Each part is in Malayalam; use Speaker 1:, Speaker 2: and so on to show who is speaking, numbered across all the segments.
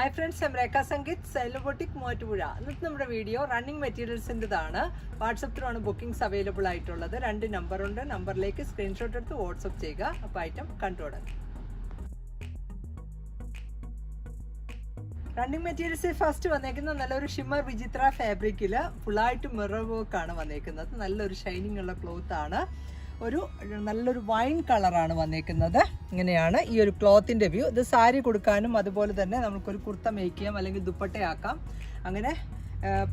Speaker 1: Hi friends M Rekha Sangeeth സൈലോബോട്ടിക് മോറ്റുപുഴ ഇന്നത്തെ നമ്മുടെ വീഡിയോ റണ്ണിങ് മെറ്റീരിയൽസിന്റെതാണ് വാട്സപ്പിലാണ് ബുക്കിംഗ്സ് അവൈലബിൾ ആയിട്ടുള്ളത്. രണ്ട് നമ്പറുണ്ട് നമ്പറിലേക്ക് സ്ക്രീൻഷോട്ട് എടുത്ത് വാട്സപ്പ് ചെയ്യുക. അപ്പോൾ ഐറ്റം കണ്ടുകൊടുക്കുക റണ്ണിങ് മെറ്റീരിയൽസ് ഫസ്റ്റ് വന്നേക്കുന്നത് നല്ലൊരു ഷിമ്മർ വിചിത്ര ഫാബ്രിക്കിൽ ഫുള്ളായിട്ട് മിറർ വർക്ക് ആണ് വന്നേക്കുന്നത്. നല്ലൊരു ഷൈനിങ് ഉള്ള ക്ലോത്ത് ആണ്. ഒരു നല്ലൊരു വൈൻ കളറാണ് വന്നേക്കുന്നത്. ഇങ്ങനെയാണ് ഈ ഒരു ക്ലോത്തിന്റെ വ്യൂ. ഇത് സാരി കൊടുക്കാനും അതുപോലെ തന്നെ നമുക്കൊരു കുർത്ത മേക്ക് ചെയ്യാം അല്ലെങ്കിൽ ദുപ്പട്ടയാക്കാം. അങ്ങനെ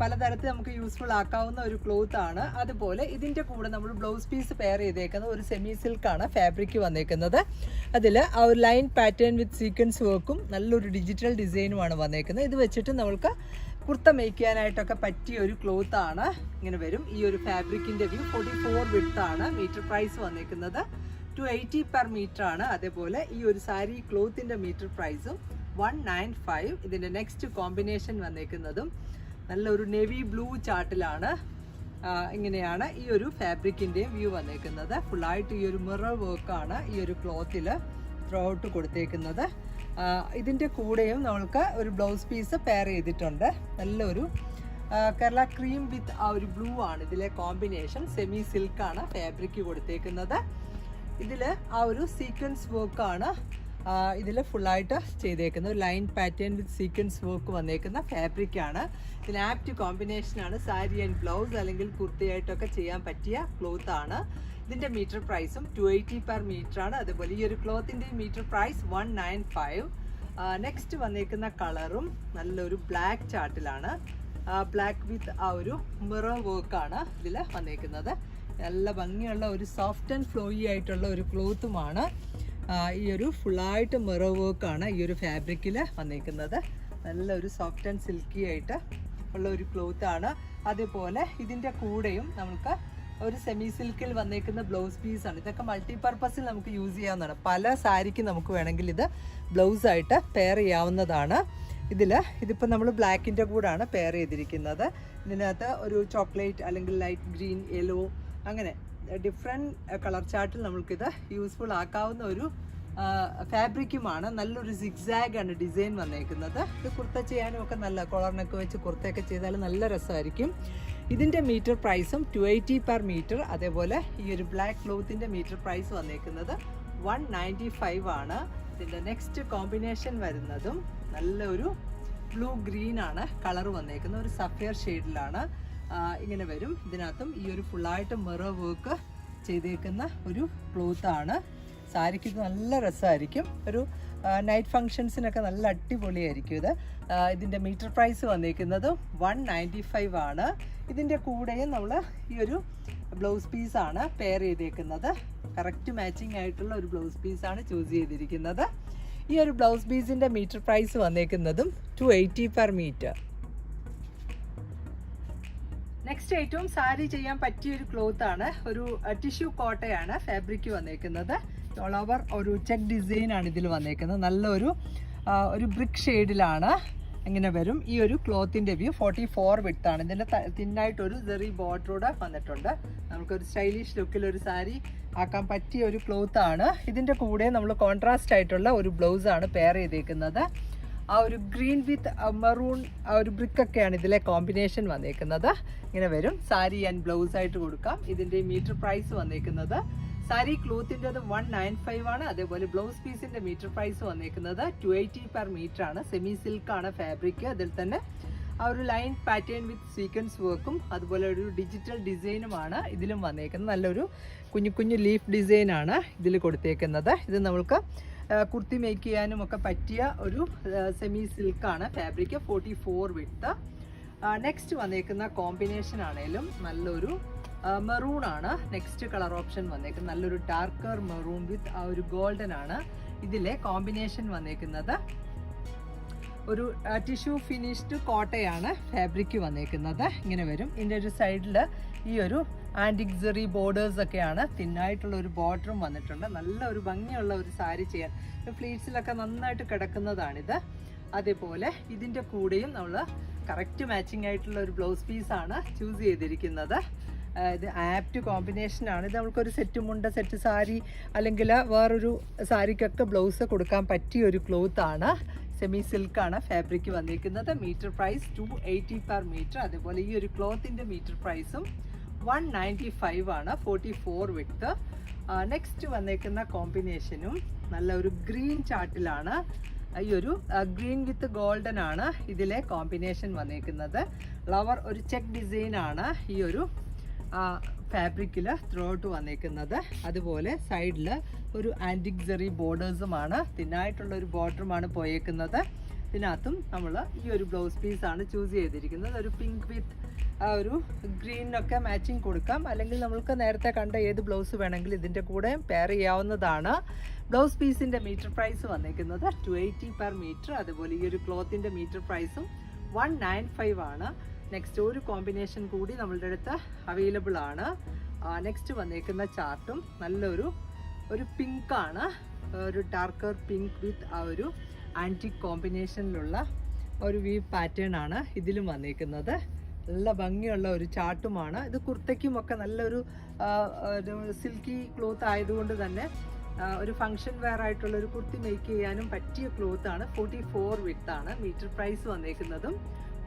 Speaker 1: പലതരത്തിൽ നമുക്ക് യൂസ്ഫുൾ ആക്കാവുന്ന ഒരു ക്ലോത്ത് ആണ്. അതുപോലെ ഇതിന്റെ കൂടെ നമ്മൾ ബ്ലൗസ് പീസ് പെയർ ചെയ്തേക്കുന്നത് ഒരു സെമി സിൽക്കാണ് ഫാബ്രിക് വന്നേക്കുന്നത്. അതിൽ ആ ഒരു ലൈൻ പാറ്റേൺ വിത്ത് സീക്വൻസ് വർക്കും നല്ലൊരു ഡിജിറ്റൽ ഡിസൈനുമാണ് വന്നേക്കുന്നത്. ഇത് വെച്ചിട്ട് നമ്മൾക്ക് കുർത്ത മേക്ക് ചെയ്യാനായിട്ടൊക്കെ പറ്റിയ ഒരു ക്ലോത്ത് ആണ്. ഇങ്ങനെ വരും. ഈ ഒരു ഫാബ്രിക്കിന്റെ വ്യൂ ഫോർട്ടി ഫോർ വിഡ്ത്ത് ആണ്. മീറ്റർ പ്രൈസ് വന്നിരിക്കുന്നത് ടു എയ്റ്റി പെർ മീറ്റർ ആണ്. അതേപോലെ ഈ ഒരു സാരി ക്ലോത്തിന്റെ മീറ്റർ പ്രൈസും വൺ നയൻ ഫൈവ് ഇതിന്റെ നെക്സ്റ്റ് കോമ്പിനേഷൻ വന്നേക്കുന്നതും നല്ലൊരു നെവി ബ്ലൂ ചാർട്ടിലാണ് ഇങ്ങനെയാണ് ഈ ഒരു ഫാബ്രിക്കിന്റെയും വ്യൂ വന്നേക്കുന്നത്. ഫുള്ളായിട്ട് ഈ ഒരു മിറർ വർക്കാണ് ഈ ഒരു ക്ലോത്തിൽ ത്രൂ ഔട്ട് കൊടുത്തേക്കുന്നത്. ഇതിന്റെ കൂടെയും നമ്മൾക്ക് ഒരു ബ്ലൗസ് പീസ് പെയർ ചെയ്തിട്ടുണ്ട്. നല്ലൊരു കേരള ക്രീം വിത്ത് ആ ഒരു ബ്ലൂ ആണ്. ഇതിലെ കോമ്പിനേഷൻ സെമി സിൽക്കാണ് ഫാബ്രിക് കൊടുത്തേക്കുന്നത്. ഇതിൽ ആ ഒരു സീക്വൻസ് വർക്കാണ് ഇതിൽ ഫുള്ളായിട്ട് ചെയ്തേക്കുന്നത്. Line pattern with sequence work വന്നേക്കുന്ന ഫാബ്രിക്കാണ് ഇതിന് ആപ്റ്റ് കോമ്പിനേഷൻ ആണ്. സാരി ആൻഡ് ബ്ലൗസ് അല്ലെങ്കിൽ കുർത്തിയായിട്ടൊക്കെ ചെയ്യാൻ പറ്റിയ ക്ലോത്ത് ആണ്. ഇതിന്റെ മീറ്റർ പ്രൈസും ടു എയ്റ്റി പെർ മീറ്റർ ആണ്. അതുപോലെ ഈ ഒരു ക്ലോത്തിന്റെ metre price one nine five next വന്നേക്കുന്ന കളറും നല്ലൊരു ബ്ലാക്ക് ചാർട്ടിലാണ് ബ്ലാക്ക് വിത്ത് ആ ഒരു മിറർ വർക്കാണ് ഇതിൽ വന്നേക്കുന്നത്. നല്ല ഭംഗിയുള്ള ഒരു സോഫ്റ്റ് ആൻഡ് ഫ്ലോയി ആയിട്ടുള്ള ഒരു ക്ലോത്തുമാണ് ഈ ഒരു ഫുള്ളായിട്ട് മിറർ വർക്കാണ് ഈ ഒരു ഫാബ്രിക്കിൽ വന്നിരിക്കുന്നത്. നല്ലൊരു സോഫ്റ്റ് ആൻഡ് സിൽക്കി ആയിട്ട് ഉള്ള ഒരു ക്ലോത്ത് ആണ്. അതേപോലെ ഇതിന്റെ കൂടെയും നമുക്ക് ഒരു സെമി സിൽക്കിൽ വന്നേക്കുന്ന ബ്ലൗസ് പീസാണ് ഇതൊക്കെ മൾട്ടി പർപ്പസിൽ നമുക്ക് യൂസ് ചെയ്യാവുന്നതാണ്. പല സാരിക്ക് നമുക്ക് വേണമെങ്കിൽ ഇത് ബ്ലൗസ് ആയിട്ട് പെയർ ചെയ്യാവുന്നതാണ്. ഇതിൽ ഇതിപ്പോൾ നമ്മൾ ബ്ലാക്കിന്റെ കൂടാണ് പെയർ ചെയ്തിരിക്കുന്നത്. ഇതിനകത്ത് ഒരു ചോക്ലേറ്റ് അല്ലെങ്കിൽ ലൈറ്റ് ഗ്രീൻ യെല്ലോ അങ്ങനെ ഡിഫറെന്റ് കളർ ചാർട്ടിൽ നമുക്കിത് യൂസ്ഫുൾ ആക്കാവുന്ന ഒരു ഫാബ്രിക്കുമാണ് നല്ലൊരു സിഗ്സാഗ് ആണ് ഡിസൈൻ വന്നേക്കുന്നത്. ഇത് കുർത്ത ചെയ്യാനും ഒക്കെ നല്ല കൊളറിനൊക്കെ വെച്ച് കുർത്തയൊക്കെ ചെയ്താൽ നല്ല രസമായിരിക്കും. ഇതിന്റെ മീറ്റർ പ്രൈസും ടു എയ്റ്റി പെർ മീറ്റർ അതേപോലെ ഈ ഒരു ബ്ലാക്ക് ക്ലോത്തിന്റെ മീറ്റർ പ്രൈസ് വന്നേക്കുന്നത് വൺ നയന്റി ഫൈവ് ആണ്. ഇതിന്റെ നെക്സ്റ്റ് കോമ്പിനേഷൻ വരുന്നതും നല്ലൊരു ബ്ലൂ ഗ്രീൻ ആണ്. കളർ വന്നേക്കുന്നത്. ഒരു സഫിയർ ഷെയ്ഡിലാണ് ഇങ്ങനെ വരും. ഇതിനകത്തും ഈ ഒരു ഫുള്ളായിട്ട് മിറർ വർക്ക് ചെയ്തേക്കുന്ന ഒരു ക്ലോത്ത് ആണ്. സാരിക്ക് ഇത് നല്ല രസമായിരിക്കും. ഒരു നൈറ്റ് ഫങ്ഷൻസിനൊക്കെ നല്ല അടിപൊളിയായിരിക്കും ഇത്. ഇതിന്റെ മീറ്റർ പ്രൈസ് വന്നിരിക്കുന്നത് വൺ നയന്റി ഫൈവ് ആണ്. ഇതിന്റെ കൂടെയും നമ്മൾ ഈ ഒരു ബ്ലൗസ് പീസാണ് പെയർ ചെയ്തേക്കുന്നത്. കറക്റ്റ് മാച്ചിങ് ആയിട്ടുള്ള ഒരു ബ്ലൗസ് പീസാണ് ചൂസ് ചെയ്തിരിക്കുന്നത്. ഈ ഒരു ബ്ലൗസ് പീസിന്റെ metre price വന്നേക്കുന്നതും two eighty per metre next ഏറ്റവും സാരി ചെയ്യാൻ പറ്റിയ ഒരു ക്ലോത്ത് ആണ്. ഒരു ടിഷ്യൂ കോട്ടയാണ് ഫാബ്രിക് വന്നേക്കുന്നത്. ഓൾ ഓവർ ഒരു ചെക്ക് ഡിസൈൻ ആണ് ഇതിൽ വന്നേക്കുന്നത്. നല്ലൊരു ഒരു ബ്രിക്ക് ഷെയ്ഡിലാണ് ഇങ്ങനെ വരും. ഈ ഒരു ക്ലോത്തിന്റെ വ്യൂ ഫോർട്ടി ഫോർ വിട്ടാണ് ഇതിന്റെ തിന്നായിട്ടൊരു ചെറിയ ബോർഡറൂടെ വന്നിട്ടുണ്ട്. നമുക്കൊരു സ്റ്റൈലിഷ് ലുക്കിൽ ഒരു സാരി ആക്കാൻ പറ്റിയ ഒരു ക്ലോത്താണ് ഇതിന്റെ കൂടെ നമ്മൾ കോൺട്രാസ്റ്റ് ആയിട്ടുള്ള ഒരു ബ്ലൗസാണ് പെയർ ചെയ്തേക്കുന്നത്. ആ ഒരു ഗ്രീൻ വിത്ത് മറൂൺ ആ ഒരു ബ്രിക്കൊക്കെയാണ് ഇതിലെ കോമ്പിനേഷൻ വന്നേക്കുന്നത്. ഇങ്ങനെ വരും. സാരി ആൻഡ് ബ്ലൗസ് ആയിട്ട് കൊടുക്കാം. ഇതിന്റെ മീറ്റർ പ്രൈസ് വന്നേക്കുന്നത് സാരി ക്ലോത്തിന്റെത് വൺ നയൻ ഫൈവ് ആണ്. അതേപോലെ ബ്ലൗസ് പീസിന്റെ മീറ്റർ പ്രൈസ് വന്നേക്കുന്നത് ടു എയ്റ്റി പെർ മീറ്റർ ആണ്. സെമി സിൽക്ക് ആണ് ഫാബ്രിക് അതിൽ തന്നെ ആ ഒരു ലൈൻ പാറ്റേൺ വിത്ത് സീക്വൻസ് വർക്കും അതുപോലെ ഒരു ഡിജിറ്റൽ ഡിസൈനുമാണ് ഇതിലും വന്നേക്കുന്നത്. നല്ലൊരു കുഞ്ഞു കുഞ്ഞു ലീഫ് ഡിസൈനാണ് ഇതിൽ കൊടുത്തേക്കുന്നത്. ഇത് നമുക്ക് ആ, കുർത്തി മേക്ക് ചെയ്യാനും ഒക്കെ പറ്റിയ ഒരു semi സിൽക്കാണ് fabric forty four width next വന്നേക്കുന്ന കോമ്പിനേഷൻ ആണേലും നല്ലൊരു മെറൂൺ ആണ്. നെക്സ്റ്റ് കളർ ഓപ്ഷൻ വന്നേക്കുന്നത് നല്ലൊരു ഡാർക്കർ മെറൂൺ വിത്ത് ആ ഒരു ഗോൾഡൻ ആണ്. ഇതിലെ കോമ്പിനേഷൻ വന്നേക്കുന്നത് ഒരു ടിഷ്യൂ ഫിനിഷ്ഡ് കോട്ടയാണ് ഫാബ്രിക് വന്നേക്കുന്നത്. ഇങ്ങനെ വരും. ഇതിന്റെ ഒരു സൈഡിൽ ഈ ഒരു ആന്റിക്സറി ബോർഡേഴ്സ് ഒക്കെയാണ്. തിന്നായിട്ടുള്ള ഒരു ബോർഡറും വന്നിട്ടുണ്ട്. നല്ല ഒരു ഭംഗിയുള്ള ഒരു സാരി ചെയ്യാൻ. ഫ്ലീറ്റ്സിലൊക്കെ നന്നായിട്ട് കിടക്കുന്നതാണിത്. അതേപോലെ ഇതിന്റെ കൂടെയും നമ്മൾ കറക്റ്റ് മാച്ചിങ് ആയിട്ടുള്ള ഒരു ബ്ലൗസ് പീസാണ് ചൂസ് ചെയ്തിരിക്കുന്നത്. ഇത് ആപ്റ്റ് കോമ്പിനേഷനാണ് ഇത് നമുക്കൊരു സെറ്റ് മുണ്ട സെറ്റ് സാരി അല്ലെങ്കിൽ വേറൊരു സാരിക്കൊക്കെ ബ്ലൗസ് കൊടുക്കാൻ പറ്റിയ ഒരു ക്ലോത്താണ് സെമി സിൽക്കാണ് ഫാബ്രിക് വന്നിരിക്കുന്നത്. Metre price two eighty per metre അതേപോലെ ഈ ഒരു ക്ലോത്തിന്റെ മീറ്റർ പ്രൈസും വൺ നയന്റി ഫൈവ് ആണ് ഫോർട്ടി ഫോർ വിത്ത് നെക്സ്റ്റ് വന്നേക്കുന്ന കോമ്പിനേഷനും നല്ല ഒരു ഗ്രീൻ ചാർട്ടിലാണ് ഈ ഒരു ഗ്രീൻ വിത്ത് ഗോൾഡൻ ആണ് ഇതിലെ കോമ്പിനേഷൻ വന്നിരിക്കുന്നത്. ഫ്ലവർ ഒരു ചെക്ക് ഡിസൈൻ ആണ് ഈ ഒരു ഫാബ്രിക്കിൽ ത്രോട്ട് വന്നേക്കുന്നത്. അതുപോലെ സൈഡിൽ ഒരു ആന്റിക് ജെറി ബോർഡേഴ്സുമാണ് തിന്നായിട്ടുള്ള ഒരു ബോർഡറുമാണ് പോയേക്കുന്നത്. ഇതിനകത്തും നമ്മൾ ഈ ഒരു ബ്ലൗസ് പീസാണ് ചൂസ് ചെയ്തിരിക്കുന്നത്. ഒരു പിങ്ക് വിത്ത് ആ ഒരു ഗ്രീനൊക്കെ മാച്ചിങ് കൊടുക്കാം. അല്ലെങ്കിൽ നമ്മൾക്ക് നേരത്തെ കണ്ട ഏത് ബ്ലൗസ് വേണമെങ്കിലും ഇതിന്റെ കൂടെ പെയർ ചെയ്യാവുന്നതാണ്. ബ്ലൗസ് പീസിന്റെ മീറ്റർ പ്രൈസ് വന്നേക്കുന്നത് ടു എയ്റ്റി പെർ മീറ്റർ അതുപോലെ ഈ ഒരു ക്ലോത്തിന്റെ മീറ്റർ പ്രൈസും വൺ നയൻ ഫൈവ് ആണ്. നെക്സ്റ്റ് ഒരു കോമ്പിനേഷൻ കൂടി നമ്മളുടെ അടുത്ത് അവൈലബിൾ ആണ്. നെക്സ്റ്റ് വന്നേക്കുന്ന ചാർട്ടും നല്ലൊരു ഒരു പിങ്കാണ് ഒരു ഡാർക്കർ പിങ്ക് വിത്ത് ആ ഒരു ആന്റിക് കോമ്പിനേഷനിലുള്ള ഒരു വി പാറ്റേൺ ആണ് ഇതിലും വന്നേക്കുന്നത്. നല്ല ഭംഗിയുള്ള ഒരു ചാട്ടുമാണ് ഇത് കുർത്തയ്ക്കുമൊക്കെ നല്ലൊരു സിൽക്കി ക്ലോത്ത് ആയതുകൊണ്ട് തന്നെ ഒരു ഫങ്ഷൻ വെയർ ആയിട്ടുള്ള ഒരു കുർത്തി മേക്ക് ചെയ്യാനും പറ്റിയ ക്ലോത്ത് ആണ്. ഫോർട്ടി ഫോർ വിത്ത് ആണ്. മീറ്റർ പ്രൈസ് വന്നേക്കുന്നതും.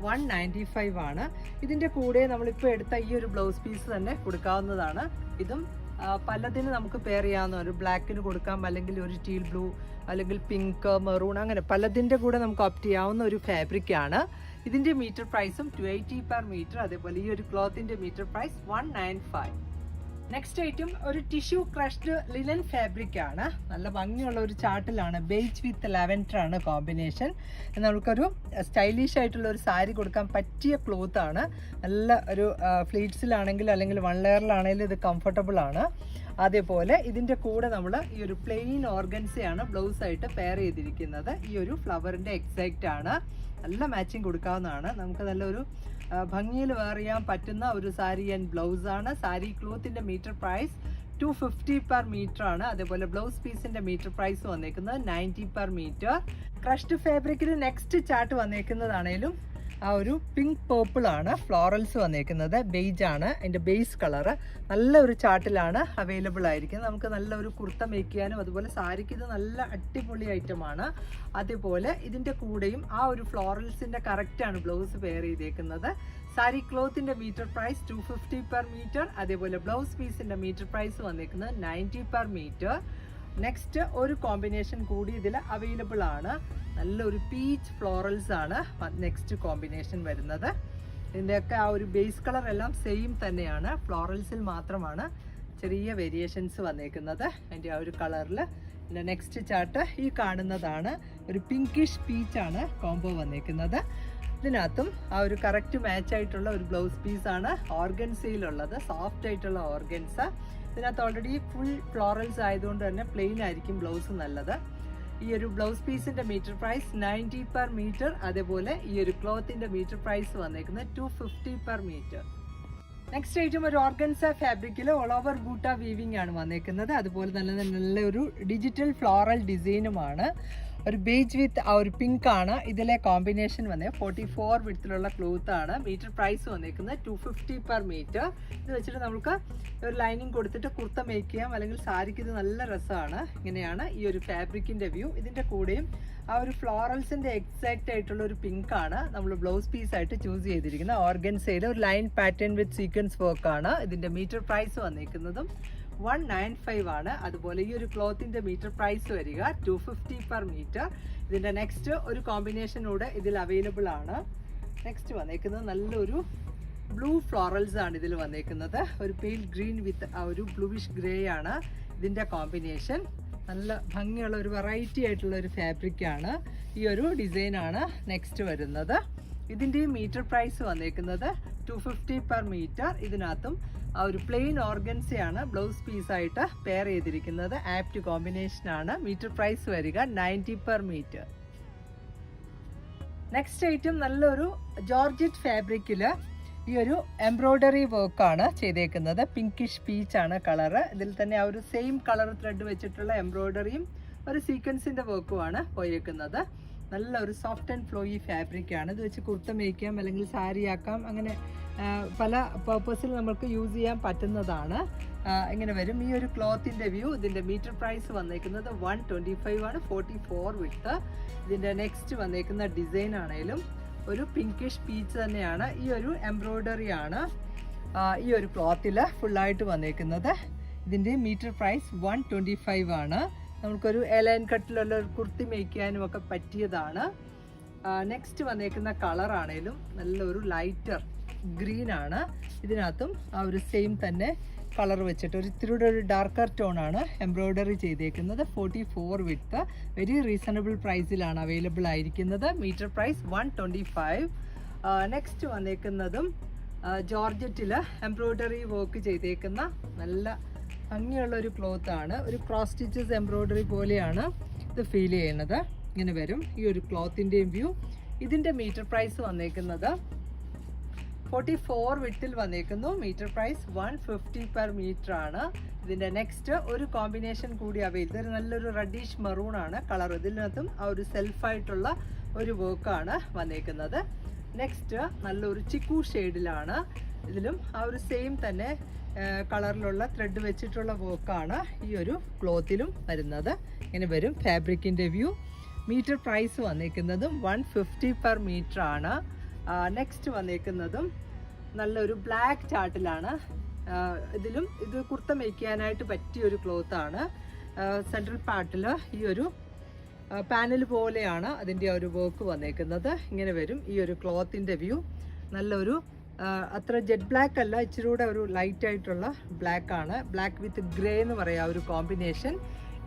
Speaker 1: വൺ നയന്റി ഫൈവ് ആണ്. ഇതിന്റെ കൂടെ നമ്മളിപ്പോൾ എടുത്ത ഈ ഒരു ബ്ലൗസ് പീസ് തന്നെ കൊടുക്കാവുന്നതാണ്. ഇതും പലതിന് നമുക്ക് പെയർ ചെയ്യാവുന്ന ഒരു ബ്ലാക്കിന് കൊടുക്കാം അല്ലെങ്കിൽ ഒരു ടീൽ ബ്ലൂ അല്ലെങ്കിൽ പിങ്ക് മെറൂൺ അങ്ങനെ പലതിന്റെ കൂടെ നമുക്ക് ഓപ്റ്റ് ചെയ്യാവുന്ന ഒരു ഫാബ്രിക്കാണ് ഇതിന്റെ മീറ്റർ പ്രൈസും ടു എയ്റ്റി പെർ മീറ്റർ അതേപോലെ ഈ ഒരു ക്ലോത്തിന്റെ metre price one nine five next item ഒരു ടിഷ്യൂ ക്രഷ്ഡ് ലിനൻ ഫാബ്രിക് ആണ്. നല്ല ഭംഗിയുള്ള ഒരു ചാർട്ടിലാണ് ബേജ് വിത്ത് ലാവൻഡർ ആണ് കോമ്പിനേഷൻ നമുക്കൊരു സ്റ്റൈലിഷ് ആയിട്ടുള്ള ഒരു സാരി കൊടുക്കാൻ പറ്റിയ ക്ലോത്ത് ആണ്. നല്ല ഒരു ഫ്ലീറ്റ്സിലാണെങ്കിലും അല്ലെങ്കിൽ വൺ ലെയറിലാണെങ്കിലും ഇത് കംഫർട്ടബിൾ ആണ്. അതേപോലെ ഇതിന്റെ കൂടെ നമ്മൾ ഈ ഒരു പ്ലെയിൻ ഓർഗൻസയാണ് ബ്ലൗസ് ആയിട്ട് പെയർ ചെയ്തിരിക്കുന്നത്. ഈ ഒരു ഫ്ലവറിന്റെ എക്സാക്റ്റ് ആണ്. നല്ല മാച്ചിങ് കൊടുക്കാവുന്നതാണ്. നമുക്ക് നല്ലൊരു ഭംഗിയിൽ വെയർ ചെയ്യാൻ പറ്റുന്ന ഒരു സാരി ആൻഡ് ബ്ലൗസ് ആണ്. Sari ക്ലോത്തിന്റെ metre price two fifty per metre ആണ്. അതേപോലെ ബ്ലൗസ് പീസിന്റെ മീറ്റർ പ്രൈസ് വന്നേക്കുന്നത് നയന്റി പെർ മീറ്റർ ക്രഷ്ഡ് ഫാബ്രിക്കിൽ നെക്സ്റ്റ് ചാർട്ട് വന്നേക്കുന്നതാണേലും ആ ഒരു പിങ്ക് പേർപ്പിൾ ആണ് ഫ്ലോറൽസ് വന്നിരിക്കുന്നത് ബെയ്ജ് ആണ്. അതിന്റെ ബേസ് കളറ് നല്ല ഒരു ചാട്ടിലാണ് അവൈലബിൾ ആയിരിക്കുന്നത്. നമുക്ക് നല്ല ഒരു കുർത്ത മേക്ക് ചെയ്യാനും അതുപോലെ സാരിക്ക് ഇത് നല്ല അടിപൊളി ഐറ്റമാണ് അതുപോലെ ഇതിന്റെ കൂടെയും ആ ഒരു ഫ്ലോറൽസിന്റെ കറക്റ്റാണ് ബ്ലൗസ് പെയർ ചെയ്തേക്കുന്നത്. Sari ക്ലോത്തിന്റെ metre price two fifty per metre അതേപോലെ ബ്ലൗസ് പീസിന്റെ മീറ്റർ പ്രൈസ് വന്നിരിക്കുന്നത് നയന്റി പെർ മീറ്റർ നെക്സ്റ്റ് ഒരു കോമ്പിനേഷൻ കൂടി ഇതിൽ അവൈലബിൾ ആണ്. നല്ലൊരു പീച്ച് ഫ്ലോറൽസ് ആണ് നെക്സ്റ്റ് കോമ്പിനേഷൻ വരുന്നത്. ഇതിന്റെയൊക്കെ ആ ഒരു ബേസ് കളർ എല്ലാം സെയിം തന്നെയാണ്. ഫ്ലോറൽസിൽ മാത്രമാണ് ചെറിയ വേരിയേഷൻസ് വന്നേക്കുന്നത്. അതിന്റെ ആ ഒരു കളറിൽ പിന്നെ നെക്സ്റ്റ് ചാർട്ട് ഈ കാണുന്നതാണ്. ഒരു പിങ്കിഷ് പീച്ചാണ് കോംബോ വന്നേക്കുന്നത്. ഇതിനകത്തും ആ ഒരു കറക്റ്റ് മാച്ച് ആയിട്ടുള്ള ഒരു ബ്ലൗസ് പീസാണ് ഓർഗൻസയിലുള്ളത് സോഫ്റ്റ് ആയിട്ടുള്ള ഓർഗൻസ ഇതിനകത്ത് ഓൾറെഡി ഫുൾ ഫ്ലോറൽസ് ആയതുകൊണ്ട് തന്നെ പ്ലെയിൻ ആയിരിക്കും ബ്ലൗസ് നല്ലത്. ഈ ഒരു ബ്ലൗസ് പീസിന്റെ metre price ninety per metre അതേപോലെ ഈ ഒരു ക്ലോത്തിന്റെ മീറ്റർ പ്രൈസ് വന്നേക്കുന്നത് two fifty per metre next item ഒരു ഓർഗൻസ ഫാബ്രിക്കിൽ ഓൾ ഓവർ ബൂട്ട വീവിംഗ് ആണ് വന്നേക്കുന്നത്. അതുപോലെ തന്നെ നല്ലൊരു ഡിജിറ്റൽ ഫ്ലോറൽ ഡിസൈനുമാണ് ഒരു ബേജ് വിത്ത് ആ ഒരു പിങ്ക് ആണ്. ഇതിലെ കോമ്പിനേഷൻ വന്നേ ഫോർട്ടി ഫോർ വിടത്തിലുള്ള ക്ലോത്ത് ആണ്. മീറ്റർ പ്രൈസ് വന്നേക്കുന്നത് ടു ഫിഫ്റ്റി പെർ മീറ്റർ ഇത് വെച്ചിട്ട് നമുക്ക് ഒരു ലൈനിങ് കൊടുത്തിട്ട് കുർത്ത മേക്ക് ചെയ്യാം. അല്ലെങ്കിൽ സാരിക്ക് ഇത് നല്ല രസമാണ്. ഇങ്ങനെയാണ് ഈ ഒരു ഫാബ്രിക്കിന്റെ വ്യൂ ഇതിന്റെ കൂടെയും ആ ഒരു ഫ്ലോറൽസിന്റെ എക്സാക്റ്റ് ആയിട്ടുള്ള ഒരു പിങ്ക് ആണ്. നമ്മൾ ബ്ലൗസ് പീസ് ആയിട്ട് ചൂസ് ചെയ്തിരിക്കുന്നത് ഓർഗൻസയിൽ ഒരു line pattern with sequence work ആണ്. ഇതിന്റെ മീറ്റർ പ്രൈസ് വന്നിരിക്കുന്നതും വൺ നയൻ ഫൈവ് ആണ്. അതുപോലെ ഈ ഒരു ക്ലോത്തിന്റെ മീറ്റർ പ്രൈസ് വരിക ടു ഫിഫ്റ്റി പെർ മീറ്റർ ഇതിന്റെ നെക്സ്റ്റ് ഒരു കോമ്പിനേഷനൂടെ ഇതിൽ അവൈലബിൾ ആണ്. നെക്സ്റ്റ് വന്നേക്കുന്നത് നല്ലൊരു ബ്ലൂ ഫ്ലോറൽസ് ആണ് ഇതിൽ വന്നേക്കുന്നത്. ഒരു പെയിൽ ഗ്രീൻ വിത്ത് ഒരു ബ്ലൂവിഷ് ഗ്രേ ആണ് ഇതിന്റെ കോമ്പിനേഷൻ നല്ല ഭംഗിയുള്ള ഒരു വെറൈറ്റി ആയിട്ടുള്ള ഒരു ഫാബ്രിക് ആണ്. ഈ ഒരു ഡിസൈൻ ആണ് നെക്സ്റ്റ് വരുന്നത്. ഇതിന്റെ മീറ്റർ പ്രൈസ് വന്നേക്കുന്നത് ടു ഫിഫ്റ്റി പെർ മീറ്റർ ഇതിനകത്തും ആ ഒരു പ്ലെയിൻ ഓർഗൻസയാണ് ബ്ലൗസ് പീസായിട്ട് പെയർ ചെയ്തിരിക്കുന്നത്. ആപ്റ്റ് കോമ്പിനേഷൻ ആണ്. മീറ്റർ പ്രൈസ് വരിക ninety per metre next item നല്ലൊരു ജോർജറ്റ് ഫാബ്രിക്കിൽ ഈ ഒരു എംബ്രോയ്ഡറി വർക്കാണ് ചെയ്തേക്കുന്നത്. പിങ്കിഷ് പീച്ച് ആണ് കളറ് ഇതിൽ തന്നെ ആ ഒരു സെയിം കളർ ത്രെഡ് വെച്ചിട്ടുള്ള എംബ്രോയ്ഡറിയും ഒരു സീക്വൻസിന്റെ വർക്കുമാണ് പോയേക്കുന്നത്. നല്ല ഒരു സോഫ്റ്റ് ആൻഡ് ഫ്ലോയി ഫാബ്രിക് ആണ്. ഇത് വെച്ച് കുർത്ത മേയ്ക്കാം അല്ലെങ്കിൽ സാരി ആക്കാം അങ്ങനെ പല പേർപ്പസിൽ നമുക്ക് യൂസ് ചെയ്യാൻ പറ്റുന്നതാണ്. ഇങ്ങനെ വരും. ഈ ഒരു ക്ലോത്തിന്റെ വ്യൂ ഇതിന്റെ മീറ്റർ പ്രൈസ് വന്നേക്കുന്നത് വൺ ട്വന്റി ഫൈവ് ആണ്. ഫോർട്ടി ഫോർ വിട്ട് ഇതിന്റെ നെക്സ്റ്റ് വന്നേക്കുന്ന ഡിസൈൻ ആണേലും ഒരു പിങ്കിഷ് പീച്ച് തന്നെയാണ്. ഈ ഒരു എംബ്രോയ്ഡറി ആണ്. ഈ ഒരു ക്ലോത്തിൽ ഫുള്ളായിട്ട് വന്നേക്കുന്നത്. ഇതിന്റെ metre price one twenty five ആണ്. നമുക്കൊരു എലൈൻ കട്ടിലുള്ള ഒരു കുർത്തി മേയ്ക്കാനും ഒക്കെ പറ്റിയതാണ്. നെക്സ്റ്റ് വന്നേക്കുന്ന കളർ ആണേലും നല്ലൊരു ലൈറ്റർ ഗ്രീൻ ആണ്. ഇതിനകത്തും ആ ഒരു സെയിം തന്നെ കളർ വെച്ചിട്ട് ഒരു ഇത്തിരിയുടെ ഒരു ഡാർക്കർ ടോൺ ആണ് എംബ്രോയ്ഡറി ചെയ്തേക്കുന്നത്. Forty four width very reasonable പ്രൈസിലാണ് available ആയിരിക്കുന്നത്. Metre price one twenty five next വന്നേക്കുന്നതും ജോർജറ്റിൽ എംബ്രോയ്ഡറി വർക്ക് ചെയ്തേക്കുന്ന നല്ല ഭംഗിയുള്ള ഒരു ആണ്. ഒരു ക്രോസ് സ്റ്റിച്ചസ് എംബ്രോയ്ഡറി പോലെയാണ് ഇത് ഫീൽ ചെയ്യുന്നത്. ഇങ്ങനെ വരും. ഈ ഒരു ക്ലോത്തിന്റെയും വ്യൂ ഇതിന്റെ മീറ്റർ പ്രൈസ് വന്നേക്കുന്നത് ഫോർട്ടി ഫോർ വിട്ടിൽ വന്നേക്കുന്നു. Metre price one fifty per metre ആണ്. ഇതിന്റെ നെക്സ്റ്റ് ഒരു കോമ്പിനേഷൻ കൂടി അവയിൽ ഇതൊരു നല്ലൊരു റെഡിഷ് മെറൂൺ ആണ്. കളർ ഇതിനകത്തും ആ ഒരു സെൽഫായിട്ടുള്ള ഒരു വർക്കാണ് വന്നേക്കുന്നത്. നെക്സ്റ്റ് നല്ലൊരു ചിക്കു ഷെയ്ഡിലാണ്. ഇതിലും ആ ഒരു സെയിം തന്നെ കളറിലുള്ള ത്രെഡ് വെച്ചിട്ടുള്ള വർക്കാണ് ഈ ഒരു ക്ലോത്തിലും വരുന്നത്. ഇങ്ങനെ വരും ഫാബ്രിക്കിന്റെ വ്യൂ മീറ്റർ പ്രൈസ് വന്നേക്കുന്നതും വൺ ഫിഫ്റ്റി പെർ മീറ്റർ ആണ്. നെക്സ്റ്റ് വന്നേക്കുന്നതും നല്ലൊരു ബ്ലാക്ക് ചാർട്ടിലാണ് ഇതിലും ഇത് കുർത്ത മേക്കാനായിട്ട് പറ്റിയ ഒരു ക്ലോത്ത് ആണ് സെൻട്രൽ പാർട്ടിൽ ഈ ഒരു പാനൽ പോലെയാണ് അതിന്റെ ഒരു വർക്ക് വന്നേക്കുന്നത്. ഇങ്ങനെ വരും ഈ ഒരു ക്ലോത്തിന്റെ വ്യൂ നല്ലൊരു അത്ര ജെറ്റ് ബ്ലാക്ക് അല്ല ഇച്ചിരി കൂടെ ഒരു ലൈറ്റ് ആയിട്ടുള്ള ബ്ലാക്ക് ആണ്. ബ്ലാക്ക് വിത്ത് ഗ്രേ എന്ന് പറയാം ഒരു കോമ്പിനേഷൻ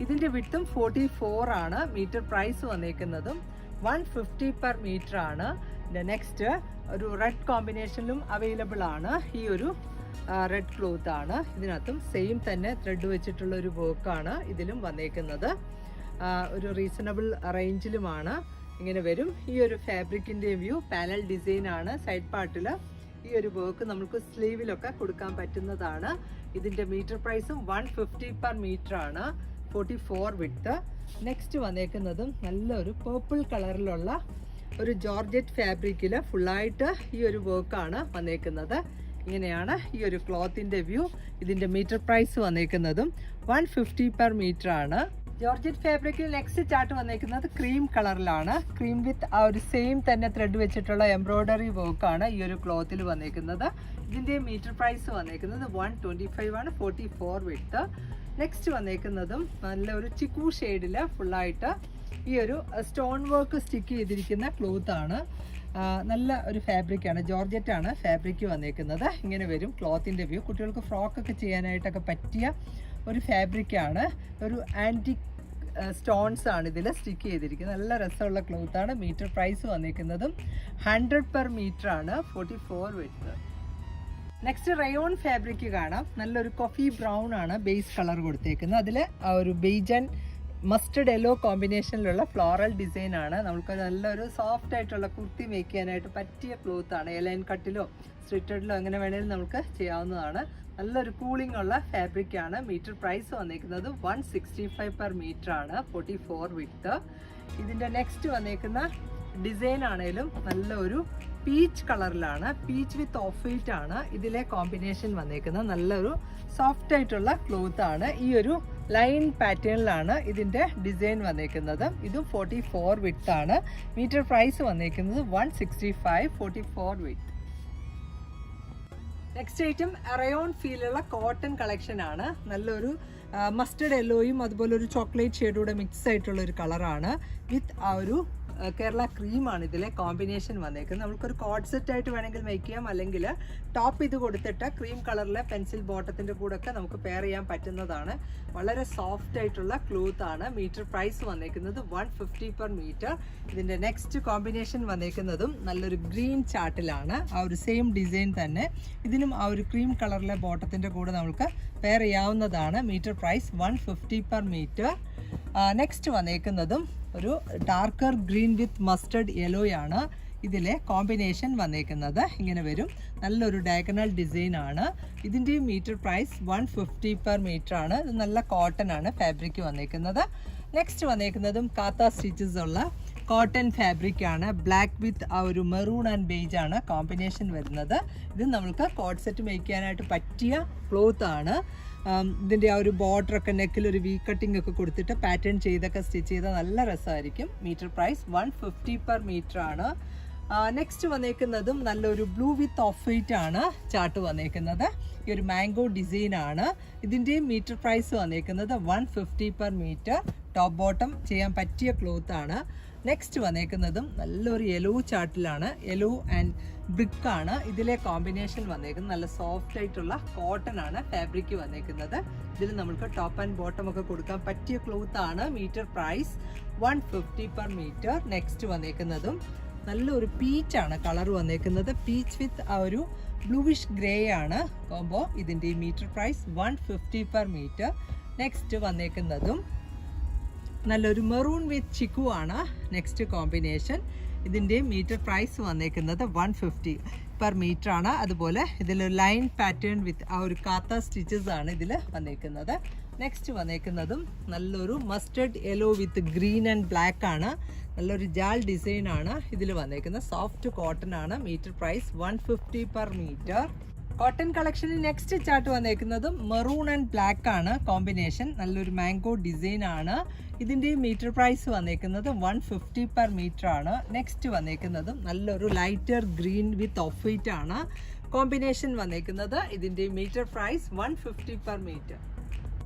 Speaker 1: ഇതിന്റെ വിട്ടും ഫോർട്ടി ഫോർ ആണ്. മീറ്റർ പ്രൈസ് വന്നേക്കുന്നതും വൺ ഫിഫ്റ്റി പെർ മീറ്റർ ആണ്. നെക്സ്റ്റ് ഒരു റെഡ് കോമ്പിനേഷനിലും അവൈലബിൾ ആണ്. ഈ ഒരു റെഡ് ക്ലോത്ത് ആണ്. ഇതിനകത്തും സെയിം തന്നെ ത്രെഡ് വെച്ചിട്ടുള്ള ഒരു വർക്കാണ് ഇതിലും വന്നേക്കുന്നത്. ഒരു റീസണബിൾ റേഞ്ചിലുമാണ് ഇങ്ങനെ വരും. ഈ ഒരു ഫാബ്രിക്കിന്റെ വ്യൂ പാനൽ ഡിസൈൻ ആണ്. സൈഡ് പാർട്ടിൽ ഈ ഒരു വർക്ക് നമുക്ക് സ്ലീവിലൊക്കെ കൊടുക്കാൻ പറ്റുന്നതാണ്. ഇതിന്റെ മീറ്റർ പ്രൈസും വൺ ഫിഫ്റ്റി പെർ മീറ്റർ ആണ്. ഫോർട്ടി ഫോർ വിട്ട് നെക്സ്റ്റ് വന്നേക്കുന്നതും നല്ലൊരു പേർപ്പിൾ കളറിലുള്ള ഒരു ജോർജറ്റ് ഫാബ്രിക്കിൽ ഫുള്ളായിട്ട് ഈ ഒരു വർക്കാണ് വന്നേക്കുന്നത്. ഇങ്ങനെയാണ് ഈ ഒരു ക്ലോത്തിന്റെ വ്യൂ ഇതിന്റെ മീറ്റർ പ്രൈസ് വന്നേക്കുന്നതും വൺ ഫിഫ്റ്റി പെർ മീറ്റർ ആണ്. ജോർജറ്റ് ഫാബ്രിക്കിൽ നെക്സ്റ്റ് ചാർട്ട് വന്നേക്കുന്നത് ക്രീം കളറിലാണ് ക്രീം വിത്ത് ആ ഒരു സെയിം തന്നെ ത്രെഡ് വെച്ചിട്ടുള്ള എംബ്രോയ്ഡറി വർക്കാണ് ഈ ഒരു ക്ലോത്തിൽ വന്നേക്കുന്നത്. ഇതിന്റെ മീറ്റർ പ്രൈസ് വന്നേക്കുന്നത് വൺ ട്വന്റി ഫൈവ് ആണ് ഫോർട്ടി ഫോർ വിട്ട് നെക്സ്റ്റ് വന്നേക്കുന്നതും നല്ലൊരു ചിക്കു ഷെയ്ഡിൽ ഫുള്ളായിട്ട് ഈ ഒരു സ്റ്റോൺ വർക്ക് സ്റ്റിക്ക് ചെയ്തിരിക്കുന്ന ക്ലോത്ത് ആണ്. നല്ല ഒരു ഫാബ്രിക്കാണ് ജോർജറ്റാണ് ഫാബ്രിക്ക് ഫാബ്രിക് വന്നേക്കുന്നത്. ഇങ്ങനെ വരും ക്ലോത്തിന്റെ വ്യൂ കുട്ടികൾക്ക് ഫ്രോക്കൊക്കെ ചെയ്യാനായിട്ടൊക്കെ പറ്റിയ ഒരു ഫാബ്രിക്കാണ് ഒരു ആന്റിക് സ്റ്റോൺസ് ആണ് ഇതിൽ സ്റ്റിക്ക് ചെയ്തിരിക്കുന്നത്. നല്ല രസമുള്ള ക്ലോത്ത് ആണ്. മീറ്റർ പ്രൈസ് വന്നേക്കുന്നതും ഹൺഡ്രഡ് പെർ മീറ്റർ ആണ്. ഫോർട്ടി ഫോർ വരുന്നത്. നെക്സ്റ്റ് റയോൺ ഫാബ്രിക് കാണാം. നല്ലൊരു കോഫി ബ്രൗൺ ആണ്. ബേസ് കളർ കൊടുത്തേക്കുന്നത്. അതിൽ ഒരു ബെയ്ജൻ മസ്റ്റർഡ് യെല്ലോ കോമ്പിനേഷനിലുള്ള ഫ്ലോറൽ ആണ്. നമുക്ക് നല്ലൊരു സോഫ്റ്റ് ആയിട്ടുള്ള കുർത്തി മേക്ക് ചെയ്യാനായിട്ട് പറ്റിയ ക്ലോത്ത് ആണ്. എലൈൻ കട്ടിലോ സ്ട്രിറ്റഡിലോ അങ്ങനെ വേണേലും നമുക്ക് ചെയ്യാവുന്നതാണ്. നല്ലൊരു കൂളിംഗ് ഉള്ള ഫാബ്രിക് ആണ്. മീറ്റർ പ്രൈസ് വന്നേക്കുന്നത് one sixty five per metre ആണ്. ഫോർട്ടി ഫോർ വിത്ത് ഇതിന്റെ നെക്സ്റ്റ് വന്നേക്കുന്ന ഡിസൈൻ ആണേലും നല്ല ഒരു പീച്ച് കളറിലാണ്. പീച്ച് വിത്ത് ഓഫ് വൈറ്റ് ആണ് ഇതിലെ കോമ്പിനേഷൻ വന്നേക്കുന്നത്. നല്ലൊരു സോഫ്റ്റ് ആയിട്ടുള്ള ക്ലോത്ത് ആണ്. ഈ ഒരു ലൈൻ പാറ്റേണിലാണ് ഇതിന്റെ ഡിസൈൻ വന്നേക്കുന്നത്. ഇതും ഫോർട്ടി ഫോർ ആണ്. മീറ്റർ പ്രൈസ് വന്നേക്കുന്നത് one sixty five forty four width next item rayon ഫീലുള്ള cotton collection ആണ് നല്ലൊരു മസ്റ്റർഡ് യെല്ലോയും അതുപോലെ ഒരു ചോക്ലേറ്റ് ഷെയ്ഡൂടെ മിക്സ് ആയിട്ടുള്ള ഒരു കളറാണ് വിത്ത് ആ ഒരു കേരള ക്രീമാണ് ഇതിലെ കോമ്പിനേഷൻ വന്നേക്കുന്നത്. നമുക്കൊരു കോഡ് സെറ്റ് ആയിട്ട് വേണമെങ്കിൽ മേക്ക് ചെയ്യാം. അല്ലെങ്കിൽ ടോപ്പ് ഇത് കൊടുത്തിട്ട് ക്രീം കളറിലെ പെൻസിൽ ബോട്ടത്തിന്റെ കൂടെ ഒക്കെ നമുക്ക് പെയർ ചെയ്യാൻ പറ്റുന്നതാണ്. വളരെ സോഫ്റ്റ് ആയിട്ടുള്ള ക്ലോത്ത് ആണ്. മീറ്റർ പ്രൈസ് വന്നേക്കുന്നത് വൺ ഫിഫ്റ്റി പെർ മീറ്റർ ഇതിന്റെ നെക്സ്റ്റ് കോമ്പിനേഷൻ വന്നേക്കുന്നതും നല്ലൊരു ഗ്രീൻ ചാർട്ടിലാണ് ആ ഒരു സെയിം ഡിസൈൻ തന്നെ. ഇതിനും ആ ഒരു ക്രീം കളറിലെ ബോട്ടത്തിന്റെ കൂടെ നമുക്ക് പെയർ ചെയ്യാവുന്നതാണ് metre price one fifty per metre next വന്നേക്കുന്നതും ഒരു ഡാർക്കർ ഗ്രീൻ വിത്ത് മസ്റ്റർഡ് യെല്ലോയാണ് ഇതിലെ കോമ്പിനേഷൻ വന്നേക്കുന്നത്. ഇങ്ങനെ വരും. നല്ലൊരു ഡയഗണൽ ഡിസൈൻ ആണ്. ഇതിന്റെ metre price one fifty per metre ആണ്. ഇത് നല്ല കോട്ടൺ ആണ് ഫാബ്രിക് വന്നേക്കുന്നത്. നെക്സ്റ്റ് വന്നേക്കുന്നതും കാത്ത സ്റ്റിച്ചസ് ഉള്ള കോട്ടൺ ഫാബ്രിക് ആണ്. ബ്ലാക്ക് വിത്ത് ആ ഒരു മെറൂൺ ആൻഡ് ബേജ് ആണ് കോമ്പിനേഷൻ വരുന്നത്. ഇത് നമുക്ക് കോട്ട് സെറ്റ് മേയ്ക്കാനായിട്ട് പറ്റിയ ക്ലോത്ത് ആണ്. ഇതിന്റെ ആ ഒരു ബോർഡർ ഒക്കെ നെക്കിൽ ഒരു വി കട്ടിംഗ് ഒക്കെ കൊടുത്തിട്ട് പാറ്റേൺ ചെയ്തൊക്കെ സ്റ്റിച്ച് ചെയ്താൽ നല്ല രസമായിരിക്കും. Metre price one fifty per metre ആണ്. നെക്സ്റ്റ് വന്നേക്കുന്നതും നല്ലൊരു ബ്ലൂ വിത്ത് ഓഫ് വൈറ്റ് ആണ് ചാർട്ട് വന്നേക്കുന്നത്. ഈ ഒരു മാംഗോ ഡിസൈൻ ആണ്. ഇതിന്റെയും മീറ്റർ പ്രൈസ് വന്നേക്കുന്നത് one fifty per metre top bottom ചെയ്യാൻ പറ്റിയ ക്ലോത്ത് ആണ്. നെക്സ്റ്റ് വന്നേക്കുന്നതും നല്ലൊരു യെല്ലോ ചാർട്ടിലാണ് യെല്ലോ ആൻഡ് ബ്രിക്ക് ആണ്. ഇതിലെ കോമ്പിനേഷൻ വന്നേക്കുന്നത് നല്ല സോഫ്റ്റ് ആയിട്ടുള്ള കോട്ടൺ ആണ് ഫാബ്രിക് വന്നേക്കുന്നത്. ഇതിൽ നമുക്ക് ടോപ്പ് ആൻഡ് ബോട്ടം ഒക്കെ കൊടുക്കാൻ പറ്റിയ ക്ലോത്ത് ആണ് metre price one fifty per metre next വന്നേക്കുന്നതും നല്ലൊരു പീച്ചാണ് കളർ വന്നേക്കുന്നത്. പീച്ച് വിത്ത് ആ ഒരു ബ്ലൂവിഷ് ഗ്രേ ആണ് കോംബോ ഇതിന്റെ metre price one fifty per metre next വന്നേക്കുന്നതും നല്ലൊരു മെറൂൺ വിത്ത് ചിക്കു ആണ് നെക്സ്റ്റ് കോമ്പിനേഷൻ ഇതിന്റെ മീറ്റർ പ്രൈസ് വന്നേക്കുന്നത് വൺ ഫിഫ്റ്റി പെർ മീറ്റർ ആണ്. അതുപോലെ ഇതിൽ ലൈൻ പാറ്റേൺ വിത്ത് ആ ഒരു കാത്ത സ്റ്റിച്ചസ് ആണ് ഇതിൽ വന്നേക്കുന്നത്. നെക്സ്റ്റ് വന്നേക്കുന്നതും നല്ലൊരു mustard yellow with green and black ആണ്. നല്ലൊരു ജാൽ ഡിസൈൻ ആണ് ഇതിൽ വന്നേക്കുന്നത്. സോഫ്റ്റ് കോട്ടൺ ആണ്. Metre price one fifty per metre cotton കളക്ഷനിൽ next chart വന്നേക്കുന്നതും മെറൂൺ ആൻഡ് ബ്ലാക്ക് ആണ്. കോമ്പിനേഷൻ നല്ലൊരു മാംഗോ ഡിസൈൻ ആണ്. ഇതിന്റെ മീറ്റർ പ്രൈസ് വന്നേക്കുന്നത് വൺ ഫിഫ്റ്റി പെർ മീറ്റർ ആണ്. നെക്സ്റ്റ് വന്നേക്കുന്നതും നല്ലൊരു lighter green with off white ആണ്. കോമ്പിനേഷൻ വന്നേക്കുന്നത് ഇതിന്റെ metre price one fifty per metre